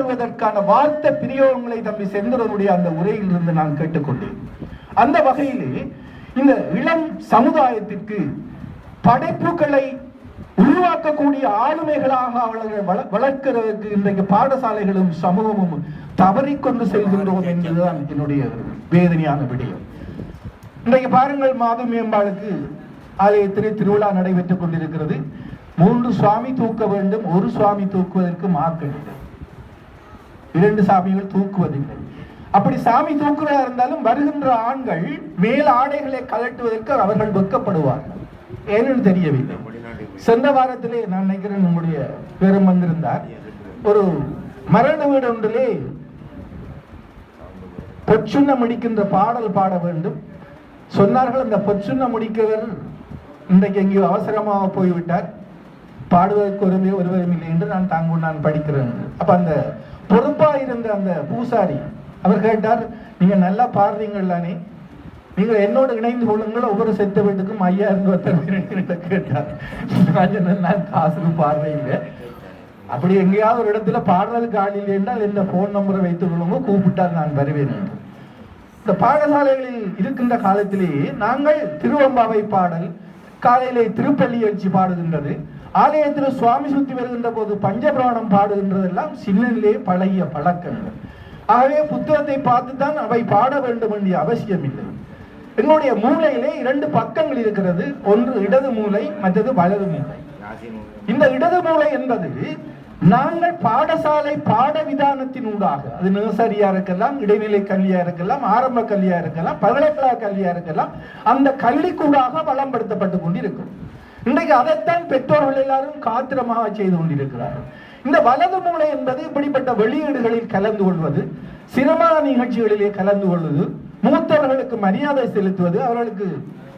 சொல்வதற்கான வார்த்தை பிரியோகங்களை தம்பி செந்தரனுடைய அந்த உரையில் இருந்து நான் கேட்டுக்கொண்டேன். அந்த வகையிலே இந்த இளம் சமுதாயத்திற்கு படைப்புகளை உருவாக்கக்கூடிய ஆளுமைகளாக அவர்களை வள- இன்றைக்கு பாடசாலைகளும் சமூகமும் தவறிக்கொண்டு செல்கின்றோம் என்பதுதான் என்னுடைய வேதனையான விடயம். இன்றைக்கு பாருங்கள் மாது மேம்பாளுக்கு ஆலயத்திலே திருவிழா நடைபெற்றுக் கொண்டிருக்கிறது. மூன்று சுவாமி தூக்க வேண்டும் ஒரு சுவாமி தூக்குவதற்கு மார்க் வேண்டும் இரண்டு சாமிகள் தூக்குவதில்லை. அப்படி சாமி தூக்குறதா இருந்தாலும் வருகின்ற ஆண்கள் மேல் ஆடைகளை கலட்டுவதற்கு அவர்கள் வெக்கப்படுவார்கள் ஏன்னு தெரியவில்லை. சென்ற வாரத்திலே நான் நினைக்கிறேன் உங்களுடைய பேரும் வந்திருந்தார். ஒரு மரண வீடு ஒன்றிலே பொச்சுண்ண முடிக்கின்ற பாடல் பாட வேண்டும். சொன்னார்கள் அந்த பொச்சுண்ண முடிக்கவர் இன்றைக்கு எங்கேயோ அவசரமாக போய்விட்டார். பாடுவதற்கு ஒருமே ஒருவரும் இல்லை என்று நான் தாங்கும் நான் படிக்கிறேன். அப்ப அந்த பொறுப்பா இருந்த அந்த பூசாரி அவர் கேட்டார் நீங்க நல்லா பாடுறீங்களானே? நீங்கள் என்னோடு இணைந்து கொள்ளுங்கள் ஒவ்வொரு செத்த வீட்டுக்கும் ஐயாயிரம் ரூபாய் கேட்டார். நான் நான் காசுக்கு பாடுறீங்க அப்படி எங்கேயாவது ஒரு இடத்துல பாடுறதுக்கு ஆள் இல்லை என்றால் என்ன போன் நம்பரை வைத்துக் கொள்ளுங்க கூப்பிட்டால் நான் வருவேன் என்று. இந்த பாடசாலைகளில் இருக்கின்ற காலத்திலேயே நாங்கள் திருவம்பாவை பாடல் காலையிலே திருப்பள்ளி எழுச்சி பாடுகின்றது. ஆலயத்தில் சுவாமி சுத்தி வருகின்ற போது பஞ்சபிராணம் பாடுகின்றதெல்லாம் சின்னனிலே பழகிய பழக்கங்கள். ஆகவே புத்தகத்தை பார்த்து தான் அவை பாட வேண்டும் வேண்டிய அவசியம் இல்லை என்னுடைய மூளையிலே இரண்டு பக்கங்கள் இருக்கிறது. ஒன்று இடது மூளை மற்றது வலது மூளை. இந்த இடது மூளை என்பது நாங்கள் பாடசாலை பாட விதானத்தினூடாக அது நர்சரியா இருக்கலாம் இடைநிலை கல்வியா இருக்கலாம் ஆரம்ப கல்வியா இருக்கலாம் பல்கலைக்கழக கல்வியா இருக்கலாம் அந்த கல்விக்கூடாக வளம்படுத்தப்பட்டு கொண்டிருக்கும். இன்றைக்கு அதைத்தான் பெற்றோர்கள் எல்லாரும் காத்திரமாக செய்து கொண்டிருக்கிறார்கள். இந்த வலது மூளை என்பது இப்படிப்பட்ட வெளியீடுகளில் கலந்து கொள்வது சிரமண நிகழ்ச்சிகளிலே கலந்து கொள்வது மூத்தவர்களுக்கு மரியாதை செலுத்துவது அவர்களுக்கு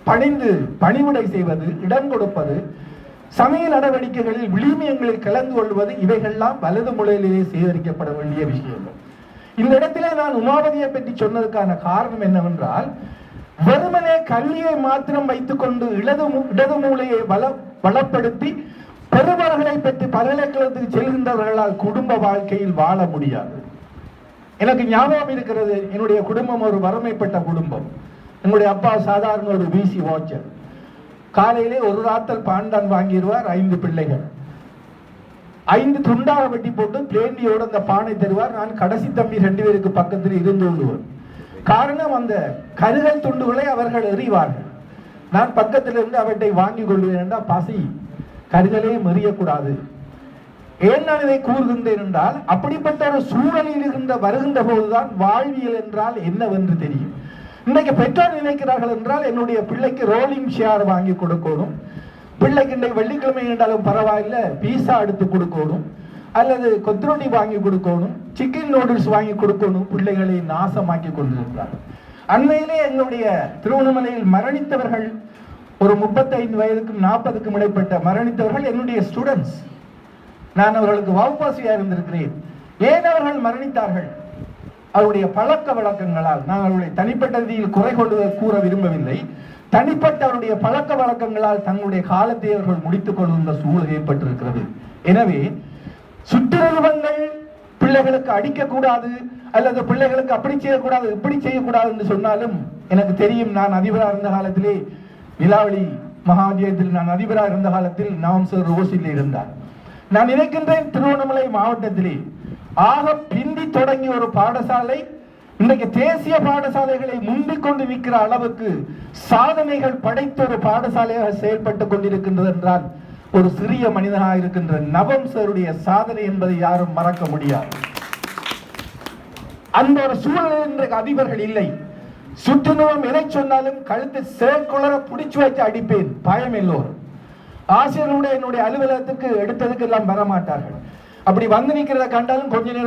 பணிந்து பணிவுடை செய்வது இடம் கொடுப்பது சமய நடவடிக்கைகளில் விளிமியங்களில் கலந்து கொள்வது இவைகள்லாம் வலது முறையிலேயே சேகரிக்கப்பட வேண்டிய விஷயங்கள். இந்த இடத்திலே நான் உமாபதியை பற்றி சொன்னதுக்கான காரணம் என்னவென்றால் வெறுமனே கல்வியை மாத்திரம் வைத்துக்கொண்டு இடது இடது மூலையை வள வளப்படுத்தி பெருமர்களை பெற்று பல்கலைக்கழகத்துக்கு செல்கின்றவர்களால் குடும்ப வாழ்க்கையில் வாழ முடியாது. எனக்கு ஞாபகம் இருக்கிறது என்னுடைய குடும்பம் ஒரு வறுமைப்பட்ட குடும்பம். என்னுடைய அப்பா சாதாரண ஒரு பிசி வாட்சர் காலையிலே ஒரு ராத்தல் பாண்டான் வாங்கிடுவார் ஐந்து பிள்ளைகள். ஐந்து துண்டாக வெட்டி போட்டு பிளேண்டியோட அந்த பானை தருவார். நான் கடைசி தம்பி ரெண்டு பேருக்கு பக்கத்தில் இருந்து கொள்ளுவேன் காரணம் அந்த கருகல் துண்டுகளை அவர்கள் எறிவார்கள். நான் பக்கத்தில் இருந்து அவற்றை வாங்கி கொள்வேன் என்றால் பசி கருகலே மறியக்கூடாது. ஏன் நான் இதை கூறுகின்றேன் என்றால் அப்படிப்பட்ட ஒரு சூழலில் இருக்கின்ற வருகின்ற போதுதான் வாழ்வியல் என்றால் என்னவென்று தெரியும். இன்னைக்கு பெற்றோர் நினைக்கிறார்கள் என்றால் என்னுடைய பிள்ளைக்கு ரோலிங் ஷேர் வாங்கி கொடுக்கணும். பிள்ளைக்கு இன்றைக்கு வெள்ளிக்கிழமை என்றாலும் பரவாயில்ல பீஸா எடுத்து கொடுக்கணும். அல்லது கொத்துரொட்டி வாங்கி கொடுக்கணும் சிக்கன் நூடுல்ஸ் வாங்கி கொடுக்கணும் பிள்ளைகளை நாசமாக்கி கொண்டிருக்கிறார்கள். அண்மையிலே எங்களுடைய திருவண்ணாமலையில் மரணித்தவர்கள் ஒரு முப்பத்தைந்து வயதுக்கும் நாற்பதுக்கும் இடைப்பட்ட மரணித்தவர்கள் என்னுடைய ஸ்டூடெண்ட்ஸ் நான் அவர்களுக்கு வகுப்பாசியா இருந்திருக்கிறேன். ஏன் அவர்கள் மரணித்தார்கள்? அவருடைய பழக்க வழக்கங்களால் நான் அவருடைய தனிப்பட்ட ரீதியில் குறை கொண்டு கூற விரும்பவில்லை. தனிப்பட்ட அவருடைய பழக்க வழக்கங்களால் தங்களுடைய காலத்தை அவர்கள் முடித்துக் கொள்கின்ற சூழல் ஏற்பட்டிருக்கிறது. எனவே சுற்றுருவங்கள் பிள்ளைகளுக்கு அடிக்கக்கூடாது அல்லது பிள்ளைகளுக்கு அப்படி செய்யக்கூடாது இப்படி செய்யக்கூடாது என்று சொன்னாலும் எனக்கு தெரியும் நான் அதிபராக இருந்த காலத்திலே விலாவளி மகாவித்தியத்தில் நான் அதிபராக இருந்த காலத்தில் நாம் சார் ரோஸில் இருந்தார். நான் நினைக்கின்றேன் திருவண்ணாமலை மாவட்டத்திலே ஆக தொடங்கி ஒரு பாடசாலை இன்றைக்கு தேசிய பாடசாலைகளை முந்திக் கொண்டு நிற்கிற அளவுக்கு சாதனைகள் படைத்த ஒரு பாடசாலையாக செயல்பட்டு கொண்டிருக்கின்றது என்றால் ஒரு சிறிய மனிதனாக இருக்கின்ற நவம் சருடைய சாதனை என்பதை யாரும் மறக்க முடியாது. அந்த ஒரு சூழல் இன்றைக்கு அதிபர்கள் இல்லை. சுற்றுநூலம் எதை சொன்னாலும் கழுத்து செயற்குளர பிடிச்சு வச்சு அடிப்பேன். பயம் எல்லோரும். ஆசிரியருடைய என்னுடைய அலுவலகத்துக்கு எடுத்ததுக்கு எல்லாம் வர மாட்டார்கள் அப்படி வந்து நிற்கிறத கண்டாலும் கொஞ்ச நேரம்